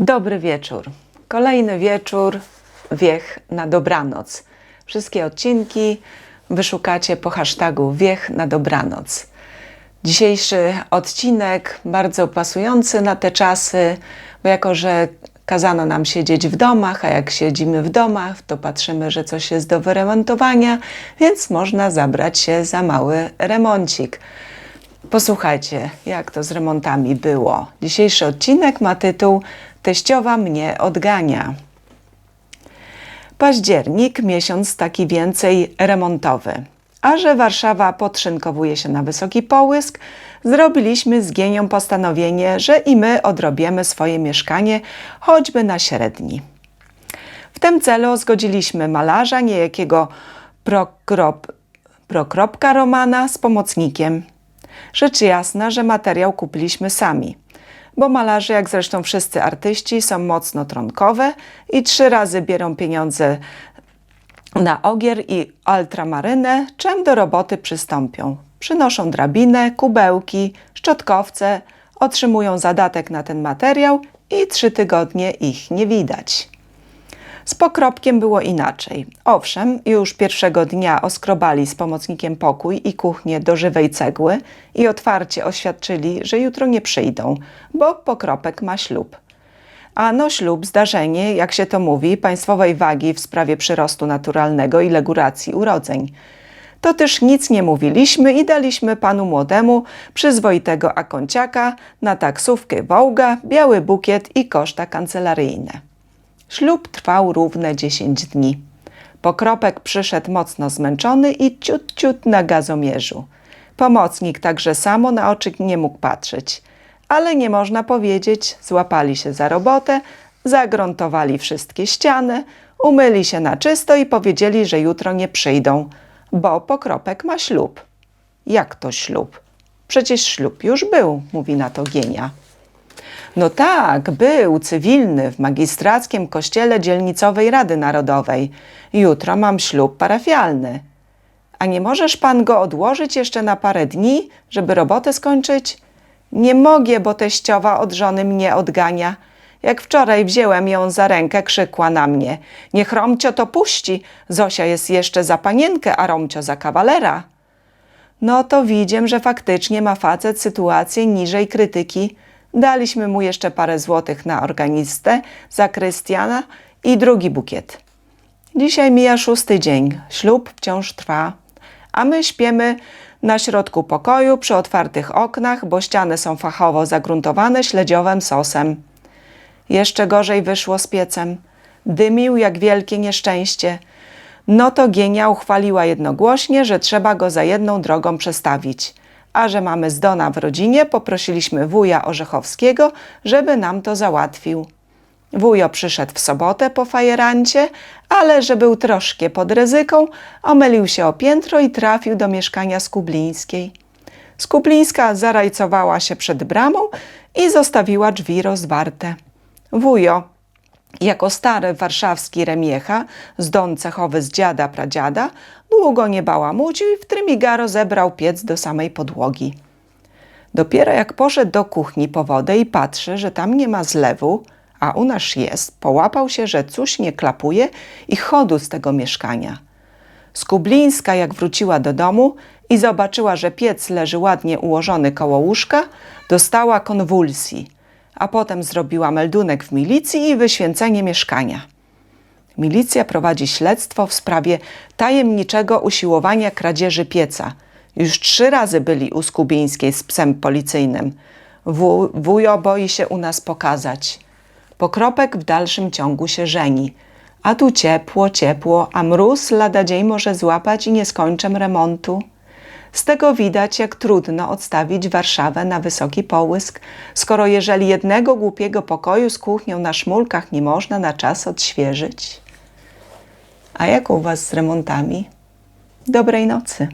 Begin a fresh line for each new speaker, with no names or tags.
Dobry wieczór. Kolejny wieczór, wiech na dobranoc. Wszystkie odcinki wyszukacie po hashtagu wiech na dobranoc. Dzisiejszy odcinek bardzo pasujący na te czasy, bo jako, że kazano nam siedzieć w domach, a jak siedzimy w domach, to patrzymy, że coś jest do wyremontowania, więc można zabrać się za mały remoncik. Posłuchajcie, jak to z remontami było. Dzisiejszy odcinek ma tytuł Teściowa mnie odgania. Październik, miesiąc taki więcej remontowy. A że Warszawa podszynkowuje się na wysoki połysk, zrobiliśmy z Gienią postanowienie, że i my odrobiemy swoje mieszkanie, choćby na średni. W tym celu zgodziliśmy malarza, niejakiego Prokrop, Prokropka Romana z pomocnikiem. Rzecz jasna, że materiał kupiliśmy sami, bo malarze, jak zresztą wszyscy artyści, są mocno tronkowe i trzy razy biorą pieniądze na ogier i ultramarynę, czym do roboty przystąpią. Przynoszą drabinę, kubełki, szczotkowce, otrzymują zadatek na ten materiał i trzy tygodnie ich nie widać. Z pokropkiem było inaczej. Owszem, już pierwszego dnia oskrobali z pomocnikiem pokój i kuchnię do żywej cegły i otwarcie oświadczyli, że jutro nie przyjdą, bo pokropek ma ślub. A no ślub, zdarzenie, jak się to mówi, państwowej wagi w sprawie przyrostu naturalnego i leguracji urodzeń. To też nic nie mówiliśmy i daliśmy panu młodemu przyzwoitego akonciaka na taksówkę Wołga, biały bukiet i koszta kancelaryjne. Ślub trwał równe 10 dni. Pokropek przyszedł mocno zmęczony i ciut, ciut na gazomierzu. Pomocnik także samo na oczy nie mógł patrzeć. Ale nie można powiedzieć, złapali się za robotę, zagruntowali wszystkie ściany, umyli się na czysto i powiedzieli, że jutro nie przyjdą, bo Pokropek ma ślub. Jak to ślub? Przecież ślub już był, mówi na to Gienia. No tak, był cywilny w magistrackim kościele dzielnicowej Rady Narodowej. Jutro mam ślub parafialny. A nie możesz pan go odłożyć jeszcze na parę dni, żeby robotę skończyć? Nie mogę, bo teściowa od żony mnie odgania. Jak wczoraj wzięłem ją za rękę, krzykła na mnie. Niech Romcio to puści. Zosia jest jeszcze za panienkę, a Romcio za kawalera. No to widziem, że faktycznie ma facet sytuację niżej krytyki. Daliśmy mu jeszcze parę złotych na organistę za Krystiana i drugi bukiet. Dzisiaj mija szósty dzień. Ślub wciąż trwa, a my śpiemy na środku pokoju przy otwartych oknach, bo ściany są fachowo zagruntowane śledziowym sosem. Jeszcze gorzej wyszło z piecem. Dymił jak wielkie nieszczęście. No to Gienia uchwaliła jednogłośnie, że trzeba go za jedną drogą przestawić. A że mamy zdona w rodzinie, poprosiliśmy wuja Orzechowskiego, żeby nam to załatwił. Wujo przyszedł w sobotę po fajerancie, ale że był troszkę pod ryzyką, omylił się o piętro i trafił do mieszkania Skublińskiej. Skublińska zarajcowała się przed bramą i zostawiła drzwi rozwarte. Wujo, jako stary warszawski remiecha, zdon cechowy z dziada pradziada, długo nie bałamucił i w trymiga rozebrał piec do samej podłogi. Dopiero jak poszedł do kuchni po wodę i patrzy, że tam nie ma zlewu, a u nas jest, połapał się, że coś nie klapuje i chodu z tego mieszkania. Skublińska, jak wróciła do domu i zobaczyła, że piec leży ładnie ułożony koło łóżka, dostała konwulsji, a potem zrobiła meldunek w milicji i wyświęcenie mieszkania. Milicja prowadzi śledztwo w sprawie tajemniczego usiłowania kradzieży pieca. Już trzy razy byli u Skubińskiej z psem policyjnym. Wu, wujo boi się u nas pokazać. Pokropek w dalszym ciągu się żeni. A tu ciepło, ciepło, a mróz lada dzień może złapać i nie skończę remontu. Z tego widać, jak trudno odstawić Warszawę na wysoki połysk, skoro jeżeli jednego głupiego pokoju z kuchnią na szmulkach nie można na czas odświeżyć. A jak u Was z remontami? Dobrej nocy.